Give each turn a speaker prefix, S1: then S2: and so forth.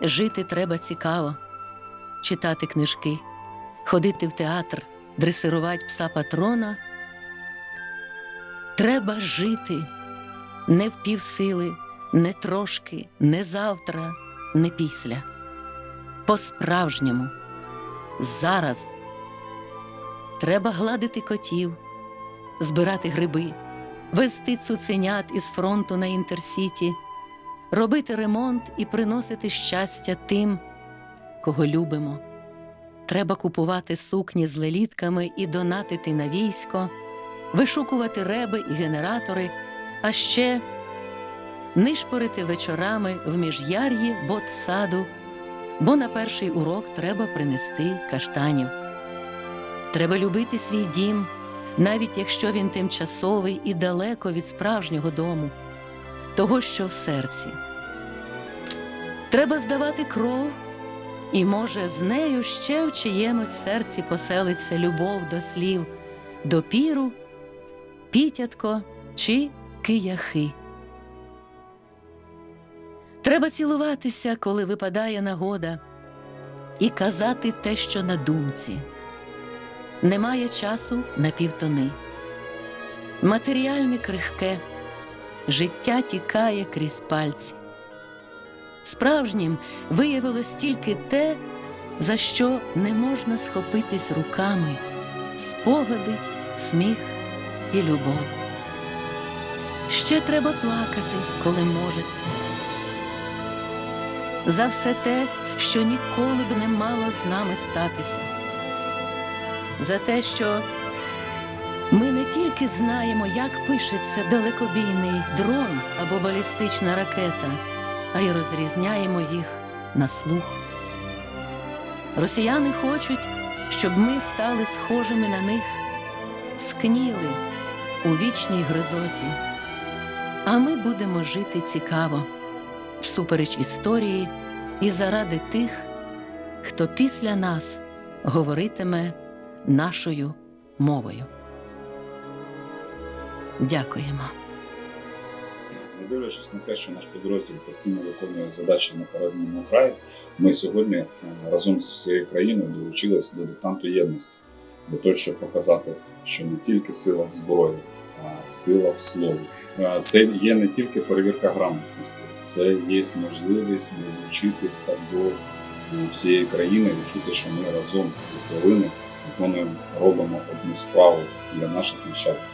S1: Жити треба цікаво, читати книжки, ходити в театр, дресирувати пса патрона. Треба жити не в півсили, не трошки, не завтра, не після. По-справжньому. Зараз треба гладити котів, збирати гриби, вести цуценят із фронту на інтерсіті, робити ремонт і приносити щастя тим, кого любимо. Треба купувати сукні з лелітками і донатити на військо, вишукувати реби і генератори, а ще нишпорити вечорами в міжяр'ї ботсаду, бо на перший урок треба принести каштанів. Треба любити свій дім, навіть якщо він тимчасовий і далеко від справжнього дому, того, що в серці. Треба здавати кров, і, може, з нею ще в чиємусь серці поселиться любов до слів, допіру, пітятко чи кияхи. Треба цілуватися, коли випадає нагода, і казати те, що на думці. Немає часу на півтони. Матеріальне крихке, життя тікає крізь пальці. Справжнім виявилось тільки те, за що не можна схопитись руками спогади, сміх і любов. Ще треба плакати, коли можеться. За все те, що ніколи б не мало з нами статися. За те, що тільки знаємо, як пишеться далекобійний дрон або балістична ракета, а й розрізняємо їх на слух. Росіяни хочуть, щоб ми стали схожими на них, скніли у вічній гризоті, а ми будемо жити цікаво, всупереч історії і заради тих, хто після нас говоритиме нашою мовою. Дякуємо.
S2: Не дивлячись на те, що наш підрозділ постійно виконує задачі на передньому краї, ми сьогодні е, разом з всією країною долучились до диктанту єдності, для того, щоб показати, що не тільки сила в зброї, а сила в слові. Е, Це є не тільки перевірка грамотності, це є можливість долучитися до е, всієї країни, відчути, що ми разом в ці хвилини виконуємо, робимо одну справу для наших нащадків.